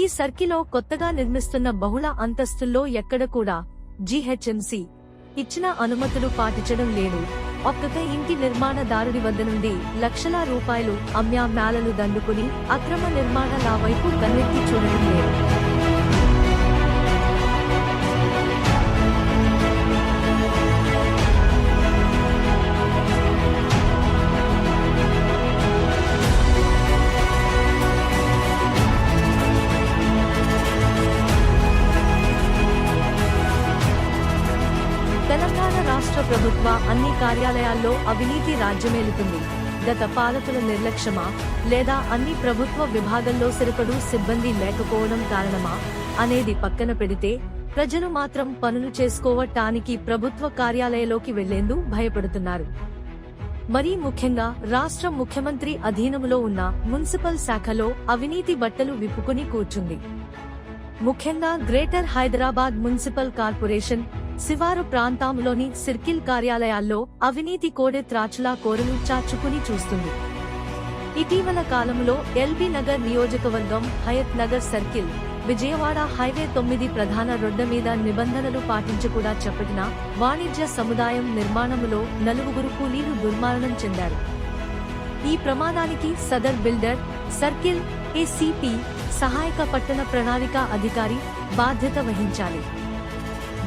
ఈ సర్కిల్లో కొత్తగా నిర్మిస్తున్న బహుళ అంతస్తుల్లో ఎక్కడ కూడా జీహెచ్ఎంసీ ఇచ్చిన అనుమతులు పాటించడం లేదు. ఒక్కొక్క ఇంటి నిర్మాణదారుడి వద్ద నుండి లక్షల రూపాయలు అమ్యామ్యాలలు దండుకుని అక్రమ నిర్మాణాల వైపు కన్నెత్తి చూడడం లేదు. తెలంగాణ రాష్ట్ర ప్రభుత్వ అన్ని కార్యాలయాల్లో అవినీతి రాజ్యమేలుతుంది. గత పాలకుల నిర్లక్ష్యమా లేదా అన్ని ప్రభుత్వ విభాగంలో సరిపడు సిబ్బంది లేకపోవడం కారణమా అనేది పక్కన పెడితే ప్రజలు మాత్రం పనులు చేసుకోవటానికి ప్రభుత్వ కార్యాలయంలోకి వెళ్ళేందు భయపడుతున్నారు. మరీ ముఖ్యంగా రాష్ట్ర ముఖ్యమంత్రి అధీనములో ఉన్న మున్సిపల్ శాఖలో అవినీతి బట్టలు విప్పుకుని కూర్చుంది. ముఖ్యంగా గ్రేటర్ హైదరాబాద్ మున్సిపల్ కార్పొరేషన్ శివారు ప్రాంతంలోని సిర్కిల్ కార్యాలయాల్లో అవినీతి కోడె త్రాచులా కోరను చాచుకుని చూస్తుంది. ఇటీవల కాలంలో ఎల్బీ నగర్ నియోజకవర్గం హయత్ నగర్ సర్కిల్ విజయవాడ హైవే తొమ్మిది ప్రధాన రొడ్డ మీద నిబంధనలు పాటించకుండా చెప్పిన వాణిజ్య సముదాయం నిర్మాణములో నలుగురు కూలీలు దుర్మరణం చెందారు. ఈ ప్రమాదానికి సదర్ బిల్డర్ సర్కిల్ ఏసీపీ సహాయక పట్టణ ప్రణాళిక అధికారి బాధ్యత వహించాలి.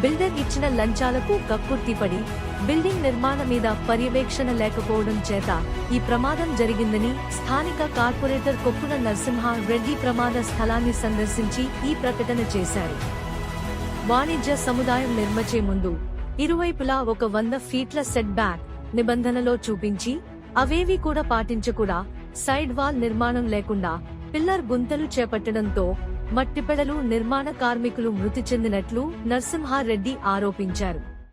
బిల్డర్ ఇచ్చిన లంచాలకు కక్కుర్తిపడి బిల్డింగ్ నిర్మాణ మీద పర్యవేక్షణ లేకపోవడం చేత ఈ ప్రమాదం జరిగిందని స్థానిక కార్పొరేటర్ కొప్పున నరసింహ రెడ్డి ప్రమాద స్థలాన్ని సందర్శించి ఈ ప్రకటన చేశారు. వాణిజ్య సముదాయం నిర్మచే ముందు ఇరువైపులా ఒక వంద ఫీట్ల సెట్ బ్యాక్ నిబంధనలో చూపించి అవేవి కూడా పాటించకుండా సైడ్ వాల్ నిర్మాణం లేకుండా పిల్లర్ గుంతలు చేపట్టడంతో మట్టిపెడలు నిర్మాణ కార్మికులు మృతి చెందినట్లు నరసింహారెడ్డి ఆరోపించారు.